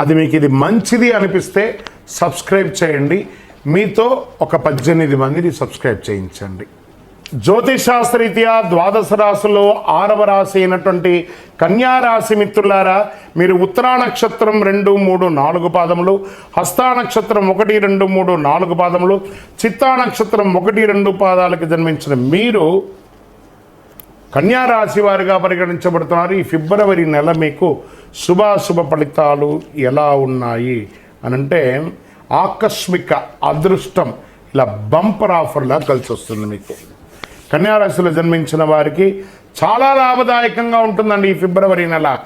అది మీకు ఇది మంచిది అనిపిస్తే సబ్స్క్రైబ్ చేయండి. మీతో ఒక పద్దెనిమిది మందిని సబ్స్క్రైబ్ చేయించండి. జ్యోతిషాస్త్రరీత్యా ద్వాదశ రాశిలో ఆరవ రాశి అయినటువంటి కన్యా రాశి మిత్రులారా మీరు ఉత్తరా నక్షత్రం రెండు మూడు నాలుగు పాదములు హస్తా నక్షత్రం ఒకటి రెండు మూడు నాలుగు పాదములు చిత్తా నక్షత్రం ఒకటి రెండు పాదాలకు జన్మించిన మీరు కన్యారాశి వారిగా పరిగణించబడుతున్నారు. ఈ ఫిబ్రవరి నెల మీకు శుభాశుభ ఫలితాలు ఎలా ఉన్నాయి? అని అంటే ఆకస్మిక అదృష్టం ఇలా బంపర్ ఆఫర్లా కలిసి వస్తుంది మీకు కన్యారాశిలో జన్మించిన వారికి చాలా లాభదాయకంగా ఉంటుందండి ఈ ఫిబ్రవరి నెల.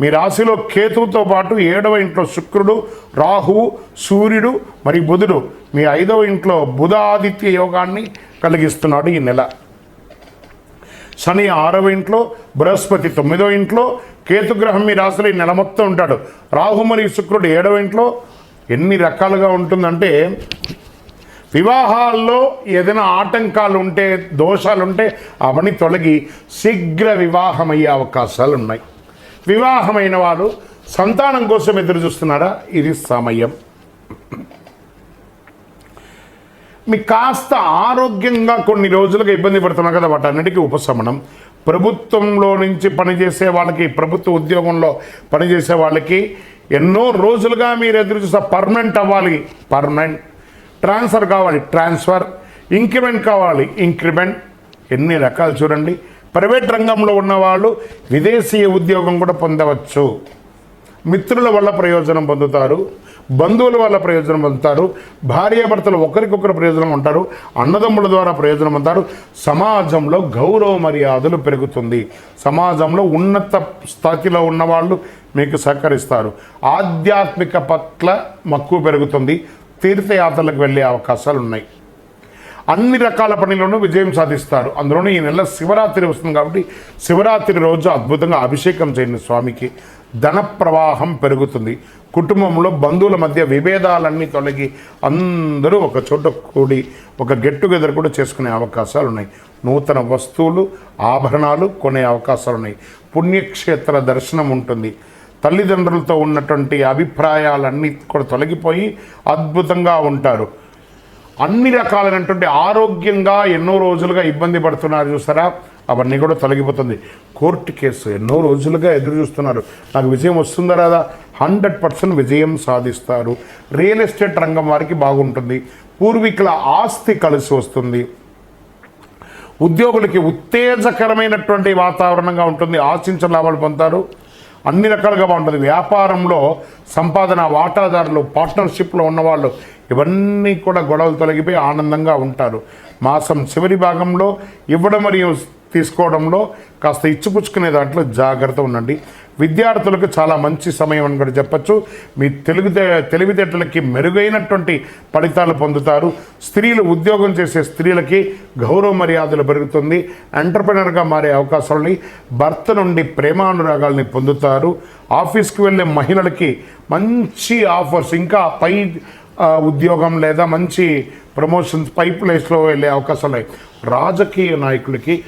మీ రాశిలో కేతువుతో పాటు ఏడవ ఇంట్లో శుక్రుడు రాహువు సూర్యుడు మరియు బుధుడు మీ ఐదవ ఇంట్లో బుధ ఆదిత్య యోగాన్ని కలిగిస్తున్నాడు ఈ నెల. శని ఆరవ ఇంట్లో బృహస్పతి తొమ్మిదో ఇంట్లో కేతుగ్రహం మీ రాశిలో ఈ నెల మొత్తం ఉంటాడు. రాహు మరియు శుక్రుడు ఏడవ ఇంట్లో. ఎన్ని రకాలుగా ఉంటుందంటే వివాహాల్లో ఏదైనా ఆటంకాలు ఉంటే దోషాలు ఉంటే అవన్నీ తొలగి శీఘ్ర వివాహమయ్యే అవకాశాలు ఉన్నాయి వివాహమైన వారు సంతానం కోసం ఎదురు చూస్తున్నారా ఇది సమయం. మీకు కాస్త ఆరోగ్యంగా కొన్ని రోజులుగా ఇబ్బంది పడుతున్నారు కదా వాటన్నిటికీ ఉపశమనం. ప్రభుత్వంలో నుంచి పనిచేసే వాళ్ళకి ప్రభుత్వ ఉద్యోగంలో పనిచేసే వాళ్ళకి ఎన్నో రోజులుగా మీరు ఎదురు చూస్తే పర్మనెంట్ అవ్వాలి. పర్మనెంట్. ట్రాన్స్ఫర్ కావాలి. ట్రాన్స్ఫర్. ఇంక్రిమెంట్ కావాలి. ఇంక్రిమెంట్. ఎన్ని రకాలు చూడండి. ప్రైవేట్ రంగంలో ఉన్నవాళ్ళు విదేశీయ ఉద్యోగం కూడా పొందవచ్చు. మిత్రుల వల్ల ప్రయోజనం పొందుతారు. బంధువుల వల్ల ప్రయోజనం పొందుతారు భార్యాభర్తలు ఒకరికొకరు ప్రయోజనం ఉంటారు అన్నదమ్ముల ద్వారా ప్రయోజనం పొందుతారు. సమాజంలో గౌరవ మర్యాదలు పెరుగుతుంది. సమాజంలో ఉన్నత స్థాయిలో ఉన్నవాళ్ళు మీకు సహకరిస్తారు. ఆధ్యాత్మిక పట్ల మక్కువ పెరుగుతుంది. తీర్థయాత్రలకు వెళ్ళే అవకాశాలు ఉన్నాయి. అన్ని రకాల పనిలోనూ విజయం సాధిస్తారు. అందులోనూ ఈ నెల శివరాత్రి వస్తుంది కాబట్టి శివరాత్రి రోజు అద్భుతంగా అభిషేకం చేయండి స్వామికి. ధన ప్రవాహం పెరుగుతుంది. కుటుంబంలో బంధువుల మధ్య విభేదాలన్నీ తొలగి అందరూ ఒక చోట కూడి ఒక గెట్ టుగెదర్ కూడా చేసుకునే అవకాశాలు ఉన్నాయి నూతన వస్తువులు ఆభరణాలు కొనే అవకాశాలు ఉన్నాయి పుణ్యక్షేత్ర దర్శనం ఉంటుంది. తల్లిదండ్రులతో ఉన్నటువంటి అభిప్రాయాలన్నీ కూడా తొలగిపోయి అద్భుతంగా ఉంటారు. అన్ని రకాలైనటువంటి ఆరోగ్యంగా ఎన్నో రోజులుగా ఇబ్బంది పడుతున్నారు చూసారా? అవన్నీ కూడా తొలగిపోతుంది. కోర్టు కేసు ఎన్నో రోజులుగా ఎదురు చూస్తున్నారు నాకు విజయం వస్తుందా రాదా? హండ్రెడ్ పర్సెంట్ విజయం సాధిస్తారు. రియల్ ఎస్టేట్ రంగం వారికి బాగుంటుంది. పూర్వీకుల ఆస్తి కలిసి వస్తుంది. ఉద్యోగులకి ఉత్తేజకరమైనటువంటి వాతావరణంగా ఉంటుంది. ఆశించిన లాభాలు పొందుతారు. అన్ని రకాలుగా బాగుంటుంది. వ్యాపారంలో సంపాదన వాటాదారులు పార్ట్నర్షిప్లో ఉన్నవాళ్ళు ఇవన్నీ కూడా గొడవలు తొలగిపోయి ఆనందంగా ఉంటారు. మాసం చివరి భాగంలో ఇవ్వడం మరియు తీసుకోవడంలో కాస్త ఇచ్చిపుచ్చుకునే దాంట్లో జాగ్రత్త ఉండండి. విద్యార్థులకు చాలా మంచి సమయం అని కూడా చెప్పచ్చు. మీ తెలివితే తెలివితేటలకి మెరుగైనటువంటి ఫలితాలు పొందుతారు. స్త్రీలు ఉద్యోగం చేసే స్త్రీలకి గౌరవ మర్యాదలు పెరుగుతుంది. ఎంటర్ప్రినర్గా మారే అవకాశాలని భర్త నుండి ప్రేమానురాగాల్ని పొందుతారు. ఆఫీస్కి వెళ్ళే మహిళలకి మంచి ఆఫర్స్ ఇంకా పై ఉద్యోగం లేదా మంచి ప్రమోషన్స్ పై ప్లేస్లో వెళ్ళే అవకాశాలు ఉన్నాయి. రాజకీయ నాయకులకి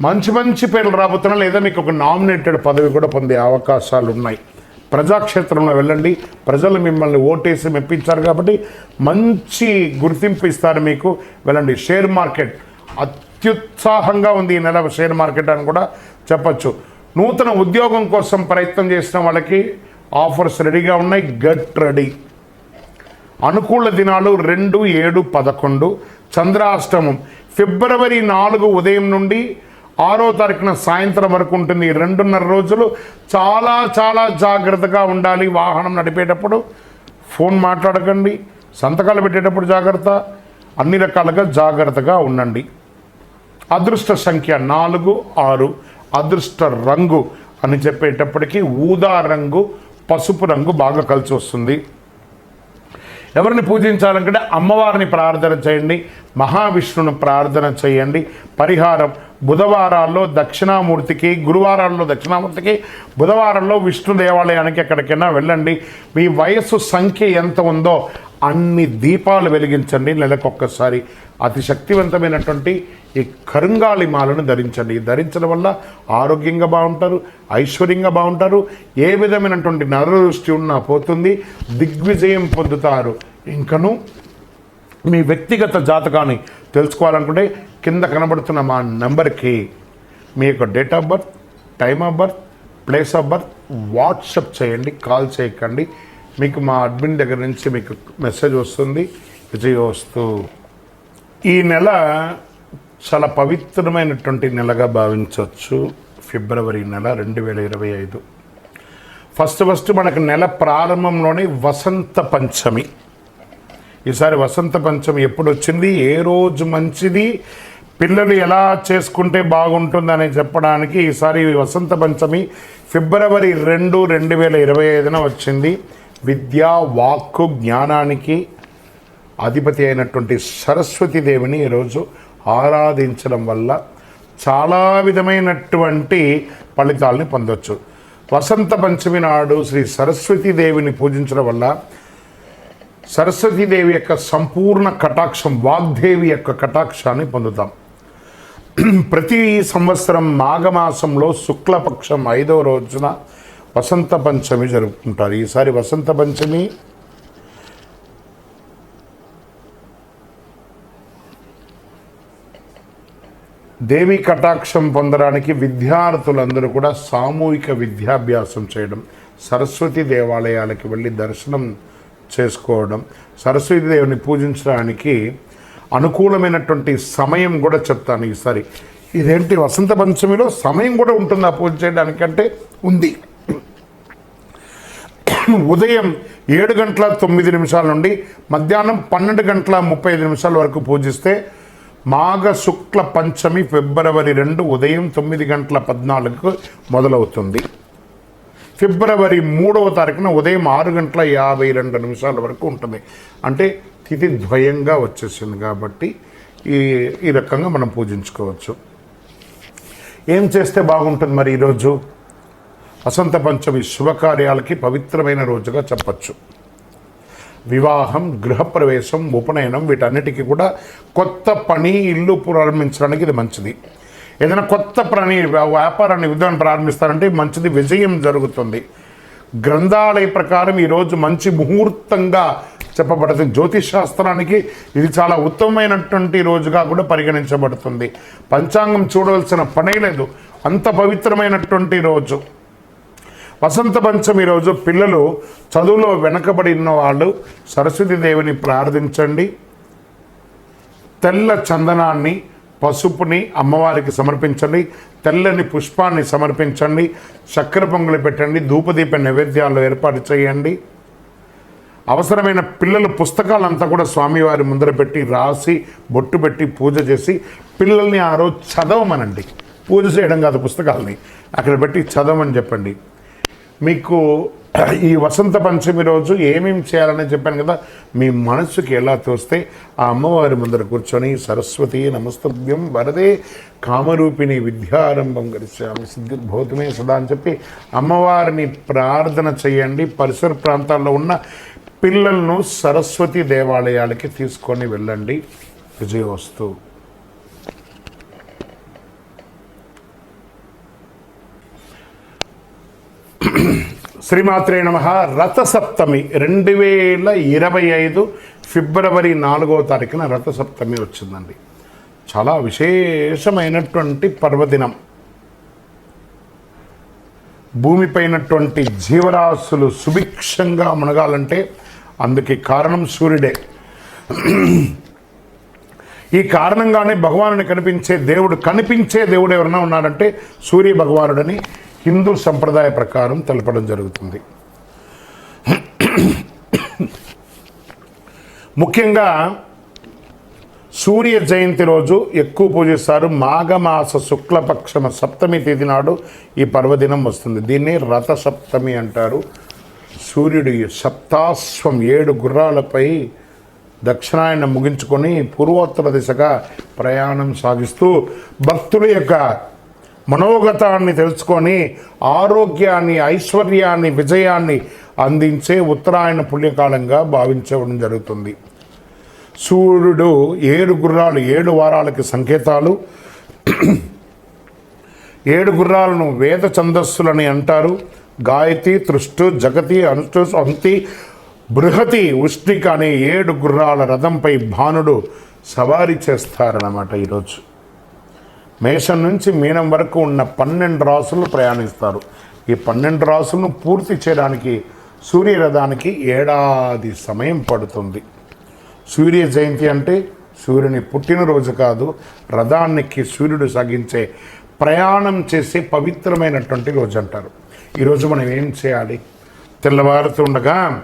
మంచి మంచి పేర్లు రాబోతున్నా లేదా మీకు ఒక నామినేటెడ్ పదవి కూడా పొందే అవకాశాలు ఉన్నాయి ప్రజాక్షేత్రంలో వెళ్ళండి. ప్రజలు మిమ్మల్ని ఓటేసి మెప్పించారు కాబట్టి మంచి గుర్తింపు ఇస్తారు మీకు. వెళ్ళండి. షేర్ మార్కెట్ అత్యుత్సాహంగా ఉంది ఈ నెల షేర్ మార్కెట్ అని కూడా చెప్పచ్చు. నూతన ఉద్యోగం కోసం ప్రయత్నం చేసిన వాళ్ళకి ఆఫర్స్ రెడీగా ఉన్నాయి. Get ready. అనుకూల దినాలు రెండు ఏడు పదకొండు. చంద్రాష్టమం. ఫిబ్రవరి నాలుగు ఉదయం నుండి ఆరో తారీఖున సాయంత్రం వరకు ఉంటుంది. రెండున్నర రోజులు చాలా చాలా జాగ్రత్తగా ఉండాలి వాహనం నడిపేటప్పుడు. ఫోన్ మాట్లాడకండి. సంతకాలు పెట్టేటప్పుడు జాగ్రత్త. అన్ని రకాలుగా జాగ్రత్తగా ఉండండి. అదృష్ట సంఖ్య నాలుగు ఆరు అదృష్ట రంగు అని చెప్పేటప్పటికీ ఊదా రంగు పసుపు రంగు బాగా కలిసి వస్తుంది. ఎవరిని పూజించాలనుకుంటే అమ్మవారిని ప్రార్థన చేయండి. మహావిష్ణువుని ప్రార్థన చేయండి. పరిహారం బుధవారాల్లో దక్షిణామూర్తికి గురువారాల్లో దక్షిణామూర్తికి బుధవారంలో విష్ణు దేవాలయానికి ఎక్కడికైనా వెళ్ళండి. మీ వయస్సు సంఖ్య ఎంత ఉందో అన్ని దీపాలు వెలిగించండి. నెలకొక్కసారి అతి శక్తివంతమైనటువంటి ఈ కరుంగాళి మాలను ధరించండి. ధరించడం వల్ల ఆరోగ్యంగా బాగుంటారు ఐశ్వర్యంగా బాగుంటారు. ఏ విధమైనటువంటి నరదృష్టి ఉన్నా పోతుంది దిగ్విజయం పొందుతారు. ఇంకను మీ వ్యక్తిగత జాతకాన్ని తెలుసుకోవాలనుకుంటే కింద కనబడుతున్న మా నెంబర్కి మీ యొక్క date of birth time of birth place of birth WhatsApp చేయండి కాల్ చేయకండి. మీకు మా అడ్మిన్ దగ్గర నుంచి మీకు మెసేజ్ వస్తుంది విజయోస్తు ఈ నెల చాలా పవిత్రమైనటువంటి నెలగా భావించవచ్చు. ఫిబ్రవరి నెల రెండు వేల ఇరవై ఐదు. ఫస్ట్ ఫస్ట్ మనకు నెల ప్రారంభంలోనే వసంత పంచమి. ఈసారి వసంత పంచమి ఎప్పుడు వచ్చింది ఏ రోజు మంచిది? పిల్లలు ఎలా చేసుకుంటే బాగుంటుందని చెప్పడానికి ఈసారి వసంత పంచమి ఫిబ్రవరి రెండు రెండు వేల ఇరవై ఐదున వచ్చింది. విద్య వాక్కు జ్ఞానానికి అధిపతి అయినటువంటి సరస్వతి దేవిని ఈరోజు ఆరాధించడం వల్ల చాలా విధమైనటువంటి ఫలితాలని పొందొచ్చు. వసంత పంచమి నాడు శ్రీ సరస్వతి దేవిని పూజించడం వల్ల సరస్వతీదేవి యొక్క సంపూర్ణ కటాక్షం వాగ్దేవి యొక్క కటాక్షాన్ని పొందుతాం. ప్రతి సంవత్సరం మాఘమాసంలో శుక్లపక్షం ఐదవ రోజున వసంత పంచమి జరుపుకుంటారు. ఈసారి వసంత పంచమి దేవి కటాక్షం పొందడానికి విద్యార్థులందరూ కూడా సామూహిక విద్యాభ్యాసం చేయడం సరస్వతి దేవాలయాలకి వెళ్ళి దర్శనం చేసుకోవడం సరస్వతి దేవుని పూజించడానికి అనుకూలమైనటువంటి సమయం కూడా చెప్తాను ఈసారి. ఇదేంటి వసంత పంచమిలో సమయం కూడా ఉంటుంది ఆ పూజ చేయడానికంటే ఉంది. ఉదయం ఏడు గంటల తొమ్మిది నిమిషాల నుండి మధ్యాహ్నం పన్నెండు గంటల ముప్పై ఐదు నిమిషాల వరకు పూజిస్తే మాఘ శుక్ల పంచమి ఫిబ్రవరి రెండు ఉదయం తొమ్మిది గంటల పద్నాలుగుకు మొదలవుతుంది. ఫిబ్రవరి మూడవ తారీఖున ఉదయం ఆరు గంటల యాభై రెండు నిమిషాల వరకు ఉంటుంది. అంటే తిథి ద్వయంగా వచ్చేసింది కాబట్టి ఈ ఈ రకంగా మనం పూజించుకోవచ్చు. ఏం చేస్తే బాగుంటుంది మరి ఈరోజు? వసంత పంచమి శుభకార్యాలకి పవిత్రమైన రోజుగా చెప్పచ్చు. వివాహం గృహప్రవేశం ఉపనయనం వీటన్నిటికీ కూడా కొత్త పని ఇల్లు ప్రారంభించడానికి ఇది మంచిది. ఏదైనా కొత్త పని వ్యాపారాన్ని ఉద్యోగం ప్రారంభిస్తారంటే మంచిది విజయం జరుగుతుంది. గ్రంథాలయ ప్రకారం ఈరోజు మంచి ముహూర్తంగా చెప్పబడుతుంది. జ్యోతిష్ శాస్త్రానికి ఇది చాలా ఉత్తమమైనటువంటి రోజుగా కూడా పరిగణించబడుతుంది. పంచాంగం చూడవలసిన పనే లేదు. అంత పవిత్రమైనటువంటి రోజు. వసంత పంచమి రోజు పిల్లలు చదువులో వెనకబడిన వాళ్ళు సరస్వతి దేవిని ప్రార్థించండి. తెల్ల చందనాన్ని పసుపుని అమ్మవారికి సమర్పించండి తెల్లని పుష్పాన్ని సమర్పించండి చక్కెర పొంగులు పెట్టండి ధూపదీప నైవేద్యాలు ఏర్పాటు చేయండి. అవసరమైన పిల్లల పుస్తకాలంతా కూడా స్వామివారి ముందర పెట్టి రాసి బొట్టు పెట్టి పూజ చేసి పిల్లల్ని ఆ రోజు చదవమనండి. పూజ చేయడం కాదు పుస్తకాలని. అక్కడ పెట్టి చదవమని చెప్పండి. మీకు ఈ వసంత పంచమి రోజు ఏమేమి చేయాలని చెప్పాను కదా మీ మనసుకి ఎలా తోస్తే ఆ అమ్మవారి ముందర కూర్చొని సరస్వతి నమస్తభ్యం వరదే కామరూపిణి విద్యారంభం గడిచామి సిద్ధిర్భూతమే సదా అని చెప్పి అమ్మవారిని ప్రార్థన చేయండి. పరిసర ప్రాంతాల్లో ఉన్న పిల్లలను సరస్వతి దేవాలయాలకి తీసుకొని వెళ్ళండి. విజయవస్తు. శ్రీమాత్రే నమ. రథసప్తమి రెండు వేల ఇరవై ఐదు ఫిబ్రవరి నాలుగో తారీఖున రథసప్తమి వచ్చిందండి. చాలా విశేషమైనటువంటి పర్వదినం. భూమిపైనటువంటి జీవరాశులు సుభిక్షంగా మునగాలంటే అందుకే కారణం సూర్యుడే. ఈ కారణంగానే భగవానుని కనిపించే దేవుడు కనిపించే దేవుడు ఎవరైనా ఉన్నాడంటే సూర్య భగవానుడని హిందూ సంప్రదాయ ప్రకారం తెలపడం జరుగుతుంది. ముఖ్యంగా సూర్య జయంతి రోజు ఎక్కువ పూజిస్తారు మాఘమాస శుక్లపక్షమ సప్తమి తేదీ నాడు ఈ పర్వదినం వస్తుంది. దీన్ని రథ సప్తమి అంటారు. సూర్యుడు సప్తాశ్వం ఏడు గుర్రాలపై దక్షిణాయన ముగించుకొని పూర్వోత్తర దిశగా ప్రయాణం సాగిస్తూ భక్తుల యొక్క మనోగతాన్ని తెలుసుకొని ఆరోగ్యాన్ని ఐశ్వర్యాన్ని విజయాన్ని అందించే ఉత్తరాయణ పుణ్యకాలంగా భావించడం జరుగుతుంది. సూర్యుడు ఏడు గుర్రాలు ఏడు వారాలకి సంకేతాలు. ఏడు గుర్రాలను వేద ఛందస్సులని అంటారు. గాయతి తృష్టు జగతి అనుష్టు అంతి బృహతి ఉష్ణిక అనే ఏడు గుర్రాల రథంపై భానుడు సవారీ చేస్తారన్నమాట ఈరోజు. మేషం నుంచి మీనం వరకు ఉన్న పన్నెండు రాసులు ప్రయాణిస్తారు. ఈ పన్నెండు రాసులను పూర్తి చేయడానికి సూర్యరథానికి ఏడాది సమయం పడుతుంది. సూర్య జయంతి అంటే సూర్యుని పుట్టినరోజు కాదు రథానికి సూర్యుడు సాగించే ప్రయాణం చేసే పవిత్రమైనటువంటి రోజు అంటారు. ఈరోజు మనం ఏం చేయాలి? తెల్లవారుతుండగా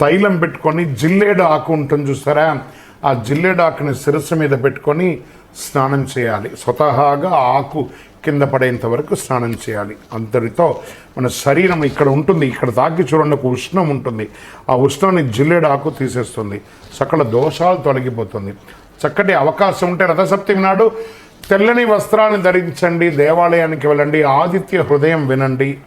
తైలం పెట్టుకొని జిల్లేడు ఆకు ఉంటుంది చూస్తారా ఆ జిల్లేడు ఆకుని శిరస్సు మీద పెట్టుకొని స్నానం చేయాలి. స్వతహాగా ఆకు కింద పడేంత వరకు స్నానం చేయాలి. అంతటితో మన శరీరం ఇక్కడ ఉంటుంది. ఇక్కడ తాకి చూడండి ఒక ఉష్ణం ఉంటుంది. ఆ ఉష్ణాన్ని జిల్లేడు ఆకు తీసేస్తుంది. సకల దోషాలు తొలగిపోతుంది. చక్కటి అవకాశం ఉంటే రథసప్తమి నాడు తెల్లని వస్త్రాన్ని ధరించండి. దేవాలయానికి వెళ్ళండి. ఆదిత్య హృదయం వినండి.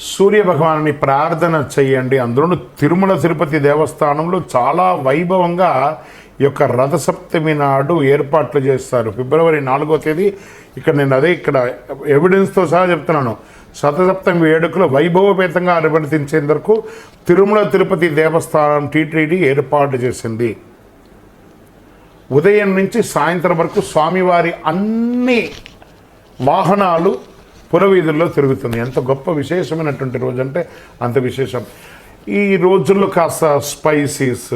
సూర్య భగవాన్ని ప్రార్థన చేయండి. అందులోనూ తిరుమల తిరుపతి దేవస్థానంలో చాలా వైభవంగా యొక్క రథసప్తమి నాడు ఏర్పాట్లు చేస్తారు. ఫిబ్రవరి నాలుగో తేదీ ఇక్కడ నేను అదే ఇక్కడ ఎవిడెన్స్తో సహా చెప్తున్నాను. శతసప్తమి వేడుకలు వైభవపేతంగా నిర్వర్తించేందుకు తిరుమల తిరుపతి దేవస్థానం టీటీడీ ఏర్పాటు చేసింది. ఉదయం నుంచి సాయంత్రం వరకు స్వామివారి అన్ని వాహనాలు పురవీధుల్లో తిరుగుతుంది ఎంత గొప్ప విశేషమైనటువంటి రోజు అంటే అంత విశేషం. ఈ రోజుల్లో కాస్త స్పైసీస్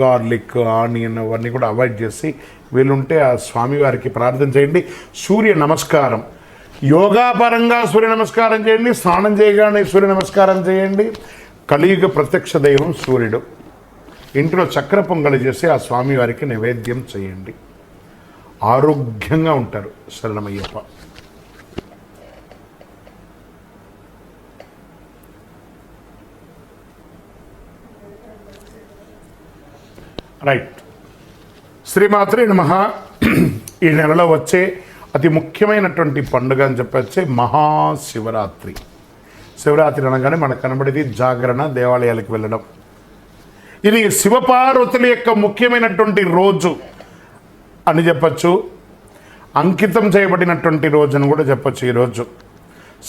గార్లిక్ ఆనియన్ అవన్నీ కూడా అవాయిడ్ చేసి వీలుంటే ఆ స్వామివారికి ప్రార్థన చేయండి. సూర్య నమస్కారం. యోగాపరంగా సూర్య నమస్కారం చేయండి. స్నానం చేయగానే సూర్య నమస్కారం చేయండి. కలియుగ ప్రత్యక్ష దైవం సూర్యుడు. ఇంట్లో చక్ర పొంగలి చేసి ఆ స్వామివారికి నైవేద్యం చేయండి. ఆరోగ్యంగా ఉంటారు శరణమయ్యప్ప. రైట్ శ్రీమాత్రి నమ. ఈ నెలలో వచ్చే అతి ముఖ్యమైనటువంటి పండుగ అని చెప్పొచ్చే మహాశివరాత్రి. శివరాత్రి అనగానే మనకు కనబడేది జాగరణ దేవాలయాలకు వెళ్ళడం. ఇది శివపార్వతుల యొక్క ముఖ్యమైనటువంటి రోజు అని చెప్పచ్చు. అంకితం చేయబడినటువంటి రోజు అని కూడా చెప్పచ్చు ఈరోజు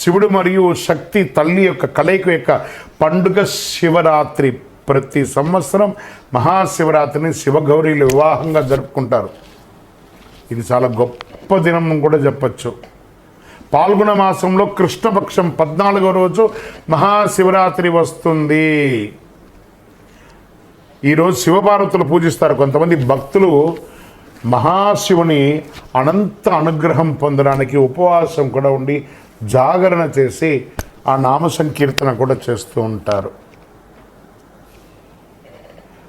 శివుడు మరియు శక్తి తల్లి యొక్క కలయిక యొక్క పండుగ శివరాత్రి. ప్రతి సంవత్సరం మహాశివరాత్రిని శివగౌరీలు వివాహంగా జరుపుకుంటారు. ఇది చాలా గొప్ప దినం కూడా చెప్పచ్చు. పాల్గొన మాసంలో కృష్ణపక్షం పద్నాలుగో రోజు మహాశివరాత్రి వస్తుంది. ఈరోజు శివపార్వతులు పూజిస్తారు. కొంతమంది భక్తులు మహాశివుని అనంత అనుగ్రహం పొందడానికి ఉపవాసం కూడా ఉండి జాగరణ చేసి ఆ నామ సంకీర్తన కూడా చేస్తూ ఉంటారు.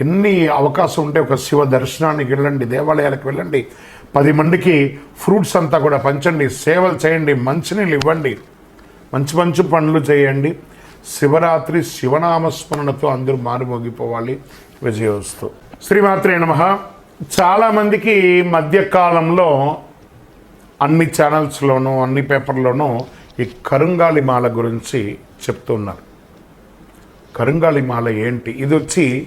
ఎన్ని అవకాశం ఉంటే ఒక శివ దర్శనానికి వెళ్ళండి దేవాలయాలకు వెళ్ళండి పది మందికి ఫ్రూట్స్ అంతా కూడా పంచండి సేవలు చేయండి మంచినీళ్ళు ఇవ్వండి మంచి మంచి పనులు చేయండి. శివరాత్రి శివనామస్మరణతో అందరూ మారుమోగిపోవాలి. విజయోస్తు. శ్రీమాత్రే నమ. చాలామందికి మధ్యకాలంలో అన్ని ఛానల్స్లోనూ అన్ని పేపర్లోనూ ఈ కరుంగాలి మాల గురించి చెప్తున్నారు. కరుంగాలి మాల ఏంటి? ఇది వచ్చి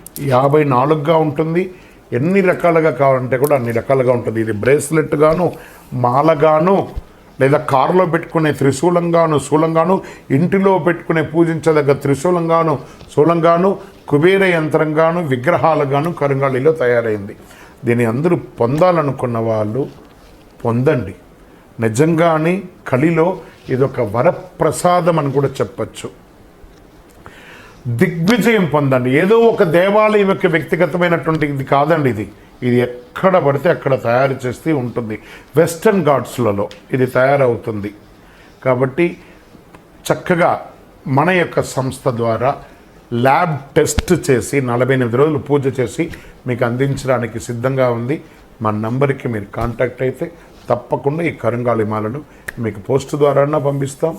యాభై నాలుగుగా ఉంటుంది. ఎన్ని రకాలుగా కావాలంటే కూడా అన్ని రకాలుగా ఉంటుంది. ఇది బ్రేస్లెట్ గాను మాలగాను లేదా కారులో పెట్టుకునే త్రిశూలంగాను శూలంగాను ఇంటిలో పెట్టుకునే పూజించదగ్గ త్రిశూలంగాను శూలంగాను కుబేర యంత్రంగాను విగ్రహాలుగాను కరుంగాళిలో తయారైంది. దీన్ని అందరూ పొందాలనుకున్న వాళ్ళు పొందండి. నిజంగానే కలిలో ఇదొక వరప్రసాదం అని కూడా చెప్పచ్చు. దిగ్విజయం పొందండి. ఏదో ఒక దేవాలయం యొక్క వ్యక్తిగతమైనటువంటి ఇది కాదండి ఇది. ఇది ఎక్కడ పడితే అక్కడ తయారు చేస్తూ ఉంటుంది. వెస్టర్న్ ఘాట్స్లలో ఇది తయారవుతుంది. కాబట్టి చక్కగా మన యొక్క సంస్థ ద్వారా ల్యాబ్ టెస్ట్ చేసి నలభై ఎనిమిది రోజులు పూజ చేసి మీకు అందించడానికి సిద్ధంగా ఉంది. మా నంబర్కి మీరు కాంటాక్ట్ అయితే తప్పకుండా ఈ కరుంగాలి మాలను మీకు పోస్ట్ ద్వారా పంపిస్తాం.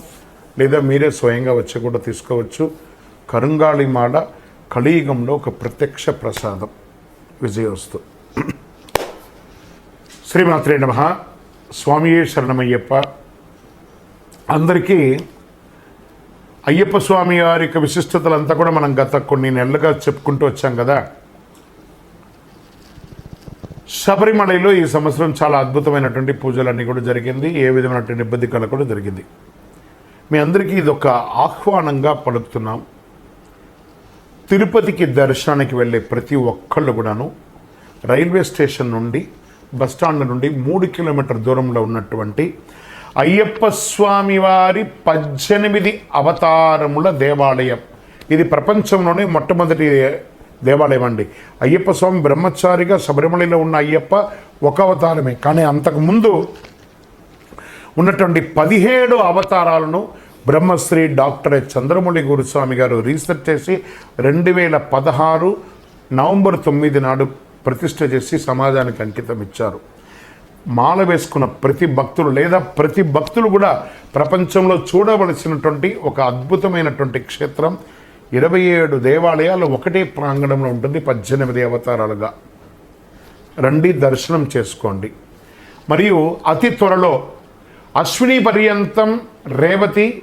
లేదా మీరే స్వయంగా వచ్చి కూడా తీసుకోవచ్చు. కరుంగాళిమాడ కలియుగంలో ఒక ప్రత్యక్ష ప్రసాదం. విజయోస్తు. శ్రీమాత్రే నమ. స్వామియే శరణమయ్యప్ప. అందరికీ అయ్యప్ప స్వామి వారి యొక్క విశిష్టతలంతా కూడా మనం గత కొన్ని నెలలుగా చెప్పుకుంటూ వచ్చాం కదా. శబరిమలలో ఈ సంవత్సరం చాలా అద్భుతమైనటువంటి పూజలన్నీ కూడా జరిగింది. ఏ విధమైనటువంటి ఇబ్బంది కూడా జరిగింది. మీ అందరికీ ఇది ఒక ఆహ్వానంగా పలుకుతున్నాం. తిరుపతికి దర్శనానికి వెళ్ళే ప్రతి ఒక్కళ్ళు కూడాను రైల్వే స్టేషన్ నుండి బస్టాండ్ నుండి మూడు కిలోమీటర్ దూరంలో ఉన్నటువంటి అయ్యప్ప స్వామి వారి పద్దెనిమిది అవతారముల దేవాలయం. ఇది ప్రపంచంలోనే మొట్టమొదటి దేవాలయం అండి. అయ్యప్ప స్వామి బ్రహ్మచారిగా శబరిమలలో ఉన్న అయ్యప్ప ఒక అవతారమే. కానీ అంతకుముందు ఉన్నటువంటి పదిహేడు అవతారాలను బ్రహ్మశ్రీ డాక్టర్ చంద్రమౌళి గురుస్వామి గారు రీసెర్చ్ చేసి రెండు వేల పదహారు నవంబర్ తొమ్మిది నాడు ప్రతిష్ఠ చేసి సమాజానికి అంకితం ఇచ్చారు. మాల వేసుకున్న ప్రతి భక్తులు లేదా ప్రతి భక్తులు కూడా ప్రపంచంలో చూడవలసినటువంటి ఒక అద్భుతమైనటువంటి క్షేత్రం ఇరవై ఏడు దేవాలయాలు ఒకటే ప్రాంగణంలో ఉంటుంది పద్దెనిమిది అవతారాలుగా. రండి దర్శనం చేసుకోండి. మరియు అతి త్వరలో అశ్విని పర్యంతం రేవతి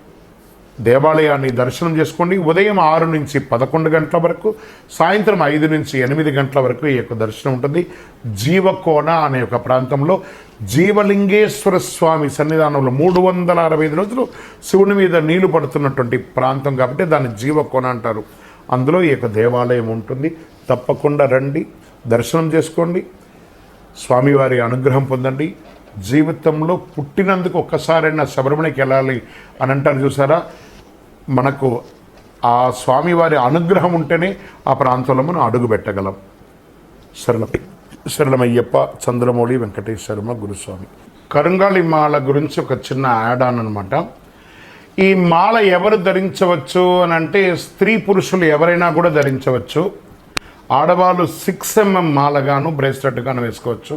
దేవాలయాన్ని దర్శనం చేసుకోండి. ఉదయం ఆరు నుంచి పదకొండు గంటల వరకు సాయంత్రం ఐదు నుంచి ఎనిమిది గంటల వరకు ఈ యొక్క దర్శనం ఉంటుంది. జీవకోన అనే ఒక ప్రాంతంలో జీవలింగేశ్వర స్వామి సన్నిధానంలో మూడు వందల అరవై ఐదు రోజులు శివుని మీద నీళ్ళు పడుతున్నటువంటి ప్రాంతం కాబట్టి దాన్ని జీవకోన అంటారు. అందులో ఈ యొక్క దేవాలయం ఉంటుంది. తప్పకుండా రండి దర్శనం చేసుకోండి. స్వామివారి అనుగ్రహం పొందండి. జీవితంలో పుట్టినందుకు ఒక్కసారైనా శబరిమలకి వెళ్ళాలి అని అంటారు చూసారా? మనకు ఆ స్వామివారి అనుగ్రహం ఉంటేనే ఆ ప్రాంతంలో మనం అడుగు పెట్టగలం. సరళ సరళమయ్యప్ప చంద్రమౌళి వెంకటేశ్వరమ గురుస్వామి. కరుంగాళి మాల గురించి ఒక చిన్న యాడ్ ఆన్ అనమాట ఈ మాల ఎవరు ధరించవచ్చు అని అంటే స్త్రీ పురుషులు ఎవరైనా కూడా ధరించవచ్చు. ఆడవాళ్ళు సిక్స్ ఎంఎం మాలగాను బ్రేస్లెట్గాను వేసుకోవచ్చు.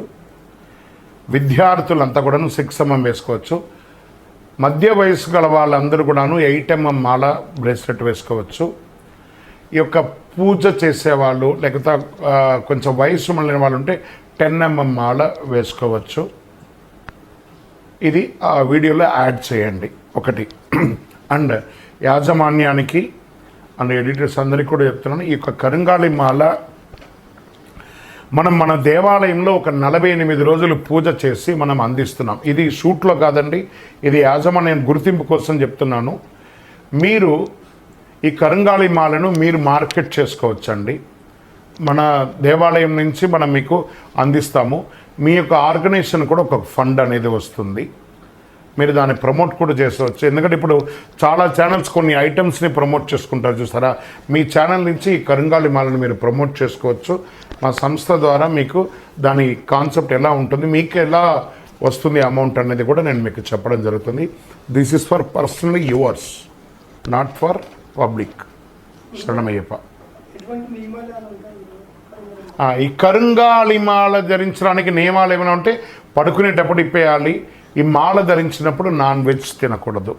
విద్యార్థులంతా కూడాను సిక్స్ ఎంఎం వేసుకోవచ్చు. మధ్య వయసు గల వాళ్ళందరూ కూడాను ఎయిట్ మాల బ్రేస్లెట్ వేసుకోవచ్చు. ఈ యొక్క పూజ చేసేవాళ్ళు లేకపోతే కొంచెం వయసు మళ్ళిన వాళ్ళు ఉంటే టెన్ ఎంఎం మాల వేసుకోవచ్చు. ఇది ఆ వీడియోలో యాడ్ చేయండి. ఒకటి. అండ్ యాజమాన్యానికి అండ్ ఎడిటర్స్ అందరికీ కూడా చెప్తున్నాను ఈ యొక్క కరుంగాళి మాల మనం మన దేవాలయంలో ఒక నలభై ఎనిమిది రోజులు పూజ చేసి మనం అందిస్తున్నాం. ఇది షూట్లో కాదండి ఇది యాజమాన్యం గుర్తింపు కోసం చెప్తున్నాను. మీరు ఈ కరంగాళి మాలను మీరు మార్కెట్ చేసుకోవచ్చండి. మన దేవాలయం నుంచి మనం మీకు అందిస్తాము. మీ యొక్క ఆర్గనైజేషన్ కూడా ఒక ఫండ్ అనేది వస్తుంది. మీరు దాన్ని ప్రమోట్ కూడా చేసుకోవచ్చు. ఎందుకంటే ఇప్పుడు చాలా ఛానల్స్ కొన్ని ఐటమ్స్ని ప్రమోట్ చేసుకుంటారు చూసారా? మీ ఛానల్ నుంచి ఈ కరంగాళి మాలను మీరు ప్రమోట్ చేసుకోవచ్చు. మా సంస్థ ద్వారా మీకు దాని కాన్సెప్ట్ ఎలా ఉంటుంది మీకు ఎలా వస్తుంది అమౌంట్ అనేది కూడా నేను మీకు చెప్పడం జరుగుతుంది. This is for personally yours not for public శరణమయ్యప్ప. ఈ కరుంగాళి మాల ధరించడానికి నియమాలు ఏమైనా ఉంటే పడుకునేటప్పుడు ఇప్పేయాలి ఈ మాల ధరించినప్పుడు నాన్ వెజ్ తినకూడదు.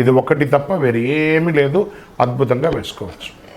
ఇది ఒకటి తప్ప వేరే ఏమీ లేదు అద్భుతంగా వేసుకోవచ్చు.